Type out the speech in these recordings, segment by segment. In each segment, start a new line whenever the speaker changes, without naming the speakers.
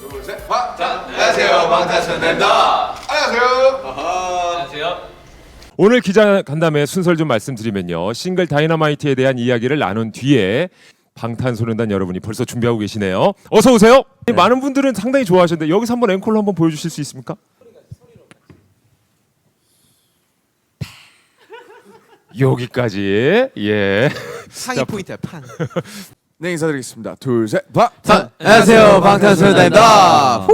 둘, 셋, 방탄! 안녕하세요, 방탄소년단입니다. 안녕하세요.
안녕하세요.
오늘 기자 간담회 순서를 좀 말씀드리면요. 싱글 다이너마이트에 대한 이야기를 나눈 뒤에 방탄소년단 여러분이 벌써 준비하고 계시네요. 어서 오세요. 많은 분들은 상당히 좋아하셨는데 여기서 한번 앵콜로 한번 보여주실 수 있습니까? 여기까지 예.
상위 포인트야 판.
네, 인사드리겠습니다. 둘, 셋, 방탄!
안녕하세요 방탄소년단입니다.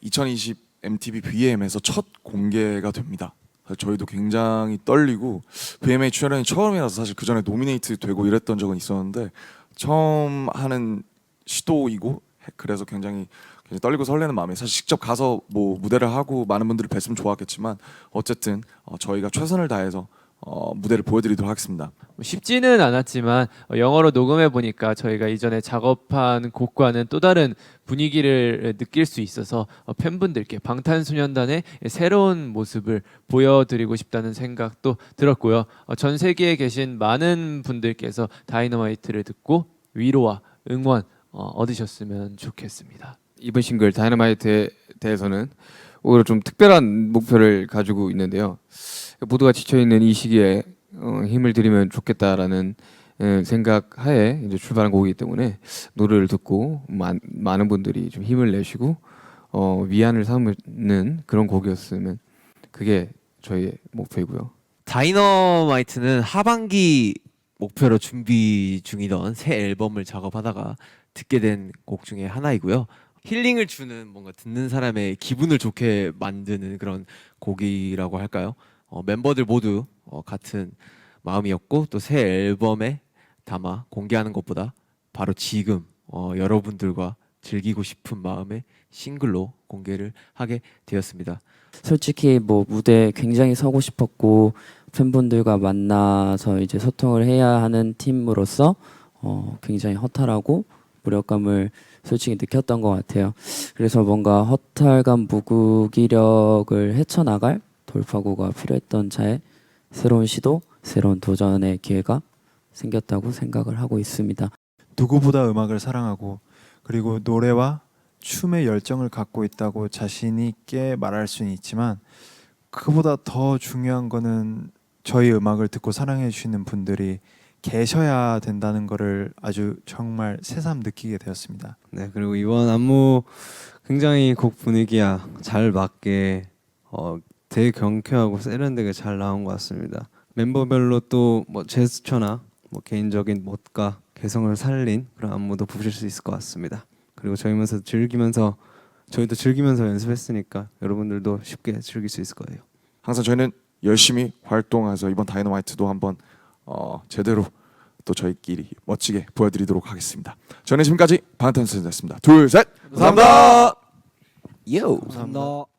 2020 MTV VM에서 첫 공개가 됩니다. 사실 저희도 굉장히 떨리고 VMA 출연이 처음이라서 사실 그 전에 노미네이트 되고 이랬던 적은 있었는데 처음 하는 시도이고 해- 그래서 굉장히, 굉장히 떨리고 설레는 마음에 사실 직접 가서 뭐 무대를 하고 많은 분들을 뵀으면 좋았겠지만 어쨌든 어, 저희가 최선을 다해서 어, 무대를 보여드리도록 하겠습니다.
쉽지는 않았지만 어, 영어로 녹음해 보니까 저희가 이전에 작업한 곡과는 또 다른 분위기를 느낄 수 있어서 어, 팬분들께 방탄소년단의 새로운 모습을 보여드리고 싶다는 생각도 들었고요. 어, 전 세계에 계신 많은 분들께서 다이너마이트를 듣고 위로와 응원 어, 얻으셨으면 좋겠습니다.
이번 싱글 다이너마이트에 대해서는 오히려 좀 특별한 목표를 가지고 있는데요. 모두가 지쳐 있는 이 시기에 어, 힘을 들이면 좋겠다라는 에, 생각 하에 이제 출발한 곡이기 때문에 노래를 듣고 많, 많은 분들이 좀 힘을 내시고 어, 위안을 삼는 그런 곡이었으면 그게 저희의 목표이고요.
다이너마이트는 하반기 목표로 준비 중이던 새 앨범을 작업하다가 듣게 된 곡 중에 하나이고요. 힐링을 주는 뭔가 듣는 사람의 기분을 좋게 만드는 그런 곡이라고 할까요? 어, 멤버들 모두 어, 같은 마음이었고 또 새 앨범에 담아 공개하는 것보다 바로 지금 어, 여러분들과 즐기고 싶은 마음에 싱글로 공개를 하게 되었습니다.
솔직히 뭐 무대 굉장히 서고 싶었고 팬분들과 만나서 이제 소통을 해야 하는 팀으로서 어, 굉장히 허탈하고 무력감을 솔직히 느꼈던 것 같아요. 그래서 뭔가 허탈감 무기력을 헤쳐나갈 돌파구가 필요했던 차에 새로운 시도, 새로운 도전의 기회가 생겼다고 생각을 하고 있습니다.
누구보다 음악을 사랑하고 그리고 노래와 춤에 열정을 갖고 있다고 자신 있게 말할 수는 있지만 그보다 더 중요한 거는 저희 음악을 듣고 사랑해 주시는 분들이 계셔야 된다는 거를 아주 정말 새삼 느끼게 되었습니다.
네 그리고 이번 안무 굉장히 곡 분위기야 잘 맞게 어, 되게 경쾌하고 세련되게 잘 나온 것 같습니다. 멤버별로 또 뭐 제스처나 뭐 개인적인 멋과 개성을 살린 그런 안무도 보실 수 있을 것 같습니다. 그리고 저희면서 즐기면서 저희도 즐기면서 연습했으니까 여러분들도 쉽게 즐길 수 있을 거예요.
항상 저희는 열심히 활동해서 이번 다이너마이트도 한번 어, 제대로 또 저희끼리 멋지게 보여드리도록 하겠습니다. 저는 지금까지 방탄소년단이었습니다. 둘, 셋, 감사합니다.
요.
감사합니다.